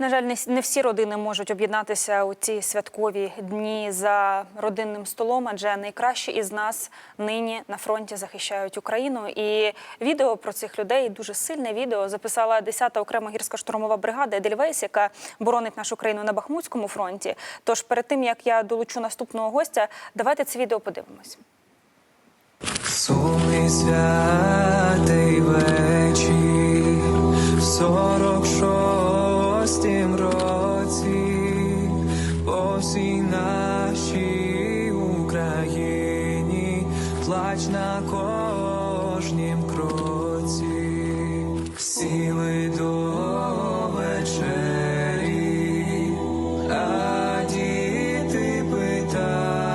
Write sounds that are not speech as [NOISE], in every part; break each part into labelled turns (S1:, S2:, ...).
S1: На жаль, не всі родини можуть об'єднатися у ці святкові дні за родинним столом, адже найкращі із нас нині на фронті захищають Україну. І відео про цих людей дуже сильне відео записала 10-та окрема гірська штурмова бригада Едельвейс, яка боронить нашу країну на Бахмутському фронті. Тож перед тим як я долучу наступного гостя, давайте це відео подивимось.
S2: Сумний святий на кожнім кроці, сіли до вечері, а діти питають.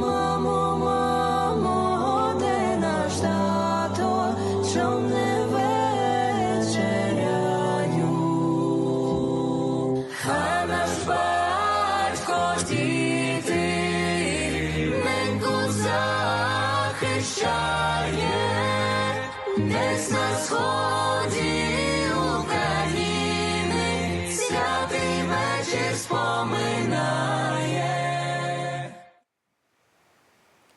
S2: Мамо, мамо, де наш тато, чом не вечеряють? А наш батько діти захищає, десь на сході України святий вечір споминає.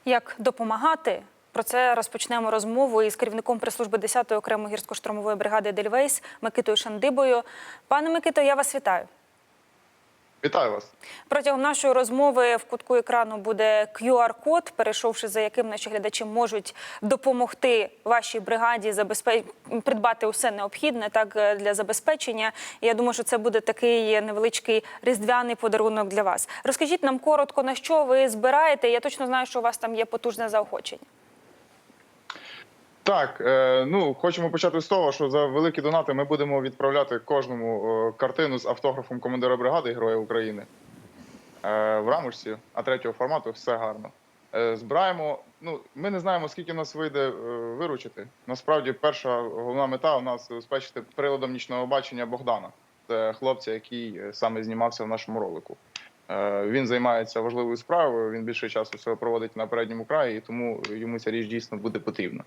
S1: Як допомагати? Про це розпочнемо розмову із керівником прес-служби 10-ї окремої гірсько-штурмової бригади Дельвейс Микитою Шандибою. Пане Микито, я вас вітаю.
S3: Вітаю вас.
S1: Протягом нашої розмови в кутку екрану буде QR-код, перейшовши за яким наші глядачі можуть допомогти вашій бригаді забезпе... придбати усе необхідне так е, для забезпечення. Я думаю, що це буде такий невеличкий різдвяний подарунок для вас. Розкажіть нам коротко на що ви збираєте. Я точно знаю, що у вас там є потужне заохочення.
S3: Так, е, ну хочемо почати з того, що за великі донати ми будемо відправляти кожному е, картину з автографом командира бригади Героя України е, в рамочці, а третього формату все гарно. Збираємо. Ну, ми не знаємо, скільки нас вийде виручити. Насправді, перша головна мета у нас забезпечити приладом нічного бачення Богдана. Це хлопця, який саме знімався в нашому ролику. Він займається важливою справою. Він більше часу всього проводить на передньому краї, і тому йому ця річ дійсно буде потрібна.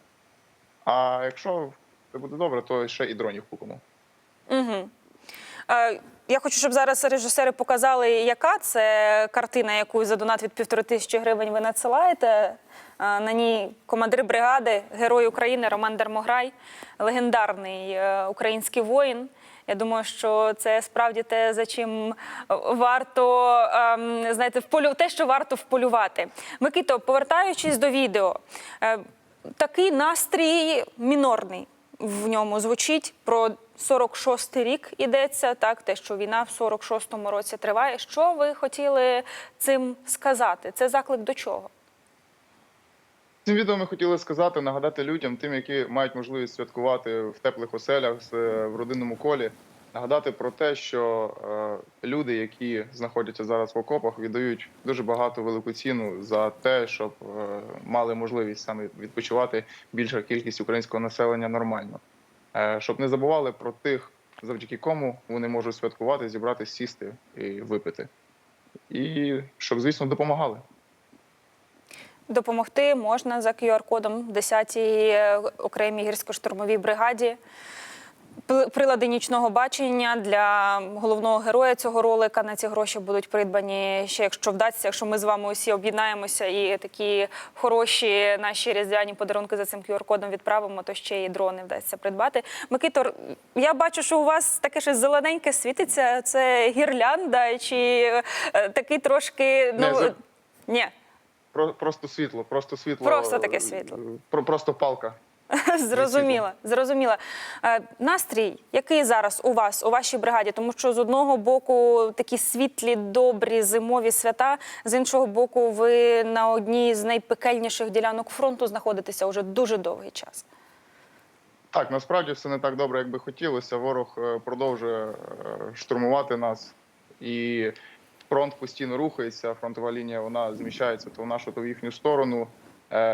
S3: А якщо це буде добре, то ще і дронів купимо.
S1: Угу. Е, я хочу, щоб зараз режисери показали, яка це картина, яку за донат від півтори тисячі гривень ви надсилаєте. Е, На ній командир бригади, герой України Роман Дармограй, легендарний е, український воїн. Я думаю, що це справді те, за чим варто ем, знаєте, вполю... те, що варто вполювати. Микито, повертаючись до відео, е, такий настрій мінорний в ньому звучить про 46-й рік ідеться, так те, що війна в 46-му році триває. Що ви хотіли цим сказати? Це заклик до чого?
S3: Цим відео ми хотіли сказати, нагадати людям, тим, які мають можливість святкувати в теплих оселях е, в родинному колі, нагадати про те, що е, люди, які знаходяться зараз в окопах, віддають дуже багато велику ціну за те, щоб е, мали можливість саме відпочивати більша кількість українського населення нормально, е, щоб не забували про тих, завдяки кому вони можуть святкувати, зібрати, сісти і випити, і щоб, звісно, допомагали.
S1: Допомогти можна за QR-кодом 10-й е, окремій гірсько-штурмовій бригаді. Прилади нічного бачення для головного героя цього ролика на ці гроші будуть придбані ще, якщо вдасться, якщо ми з вами усі об'єднаємося і такі хороші наші різдвяні подарунки за цим QR-кодом відправимо, то ще і дрони вдасться придбати. Микитор, я бачу, що у вас таке щось зелененьке світиться. Це гірлянда чи е, такий трошки
S3: Не,
S1: ну
S3: за-
S1: ні.
S3: Про- Просто світло, просто світло.
S1: Просто таке світло.
S3: Е, Про просто палка. [LAUGHS]
S1: Зрозуміла, зрозуміла. Е, Настрій, який зараз у вас, у вашій бригаді? Тому що з одного боку такі світлі, добрі зимові свята, з іншого боку, ви на одній з найпекельніших ділянок фронту знаходитеся уже дуже довгий час.
S3: Так, насправді все не так добре, як би хотілося. Ворог е, продовжує е, штурмувати нас, і фронт постійно рухається. Фронтова лінія вона зміщається то в нашу, то в їхню сторону.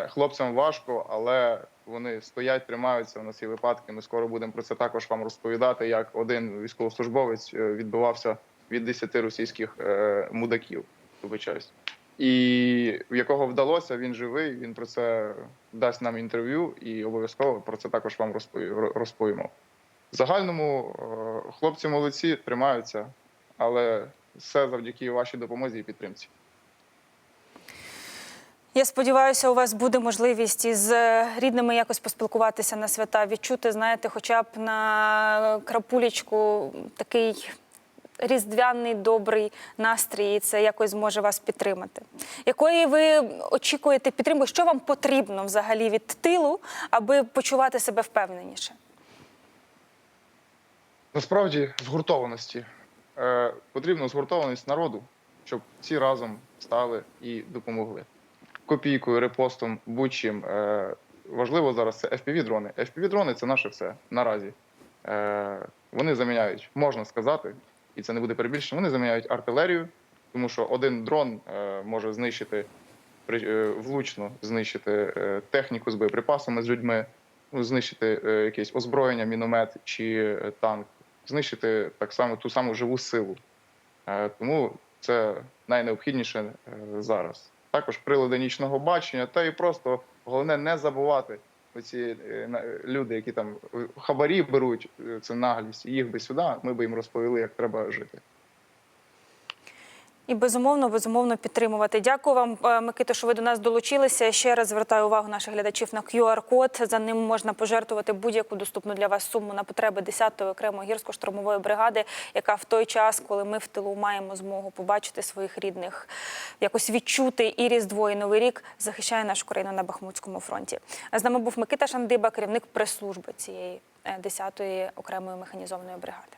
S3: Хлопцям важко, але вони стоять, тримаються. У нас є випадки. Ми скоро будемо про це також вам розповідати. Як один військовослужбовець е, відбивався від 10 російських е, мудаків. Вибачаюсь. І в якого вдалося, він живий. Він про це дасть нам інтерв'ю, і обов'язково про це також вам розпові- розповімо. В загальному е, хлопці молодці, тримаються, але все завдяки вашій допомозі і підтримці.
S1: Я сподіваюся, у вас буде можливість із е, рідними якось поспілкуватися на свята, відчути, знаєте, хоча б на крапулечку такий різдвяний добрий настрій, і це якось зможе вас підтримати. Якої ви очікуєте підтримки? Що вам потрібно взагалі від тилу, аби почувати себе впевненіше?
S3: Насправді згуртованості. Е, потрібна згуртованість народу, щоб всі разом стали і допомогли. Копійкою, репостом, будь-чим. Е, важливо зараз це FPV-дрони. FPV-дрони це наше все наразі. Е, вони заміняють, можна сказати, і це не буде перебільшення, вони заміняють артилерію, тому що один дрон е, може знищити при- влучно знищити техніку з боєприпасами з людьми, ну, знищити якесь озброєння, міномет чи танк, знищити так само ту саму живу силу. Тому це найнеобхідніше зараз. Також прилади нічного бачення, та і просто головне не забувати оці е, люди, які там е, хабарі беруть, е, це наглість, їх би сюди, ми би їм розповіли, як треба жити.
S1: І безумовно, безумовно підтримувати. Дякую вам, е, Микито, що ви до нас долучилися. Ще раз звертаю увагу наших глядачів на QR-код. За ним можна пожертвувати будь-яку доступну для вас суму на потреби 10-ї окремої гірсько-штурмової бригади, яка в той час, коли ми в тилу маємо змогу побачити своїх рідних, якось відчути і Різдво, і Новий рік, захищає нашу країну на Бахмутському фронті. З нами був Микита Шандиба, керівник прес-служби цієї е, 10-ї окремої механізованої бригади.